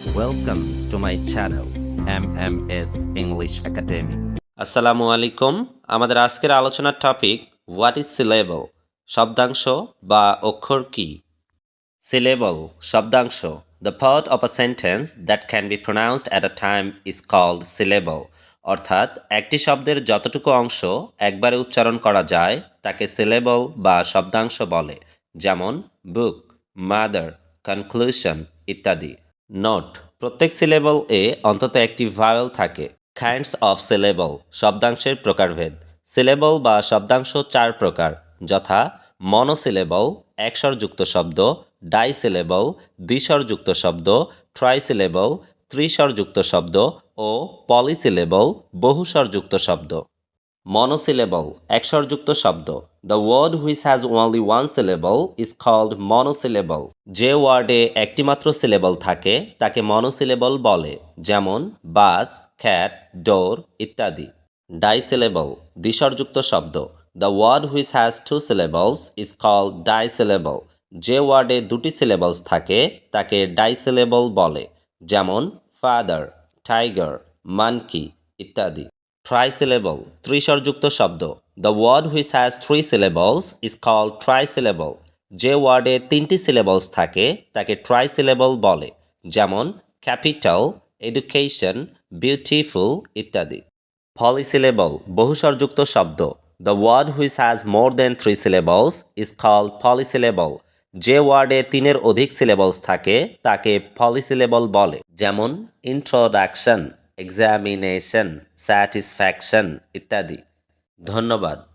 Welcome to my channel MMS English Academy. আসসালামু আলাইকুম। আমাদের আজকের আলোচনার টপিক হোয়াট ইজ সিলেবল শব্দাংশ বা অক্ষর কি? Syllable শব্দাংশ the part of a sentence that can be pronounced at a time is called syllable অর্থাৎ একটি শব্দের যতটুকু অংশ একবারে উচ্চারণ করা যায় তাকে সিলেবল বা শব্দাংশ বলে। যেমন বুক মাদার কনক্লুশন ইত্যাদি। নোট প্রত্যেক সিলেবল এ অন্তত একটি ভাওয়েল থাকে। কাইন্ডস অফ সিলেবল শব্দাংশের প্রকারভেদ। সিলেবল বা শব্দাংশ চার প্রকার। যথা মনোসিলেবল একস্বরযুক্ত শব্দ ডাইসিলেবল দ্বিস্বরযুক্ত শব্দ ট্রাইসিলেবল ত্রিস্বরযুক্ত শব্দ ও পলিসিলেবল বহুস্বরযুক্ত শব্দ। মনোসিলেবল একস্বরযুক্ত শব্দ. The word which has only one syllable is called monosyllable যে ওয়ার্ডে একটিমাত্র সিলেবল থাকে, তাকে মনোসিলেবল বলে, যেমন বাস খ্যাট ডোর ইত্যাদি। ডাইসিলেবল, দ্বিস্বরযুক্ত শব্দ। The word which has two syllables is called disyllable. যে ওয়ার্ডে দুটি সিলেবলস থাকে, তাকে ডাইসিলেবল বলে, যেমন ফাদার, টাইগার, মানকি ইত্যাদি। ট্রাইসিলেবল ত্রিস্বরযুক্ত শব্দ। The word which has three syllables is called trisyllable যে ওয়ার্ডে তিনটি সিলেবলস থাকে, তাকে ট্রাইসিলেবল বলে। যেমন ক্যাপিটাল এডুকেশন বিউটিফুল ইত্যাদি। পলিসিলেবল বহুস্বরযুক্ত শব্দ। The word which has more than three syllables is call polysyllable যে ওয়ার্ডে তিনের অধিক সিলেবলস থাকে, তাকে পলিসিলেবল বলে। যেমন ইন্ট্রোডাকশন এক্সামিনেশন স্যাটিসফ্যাকশন ইত্যাদি। ধন্যবাদ।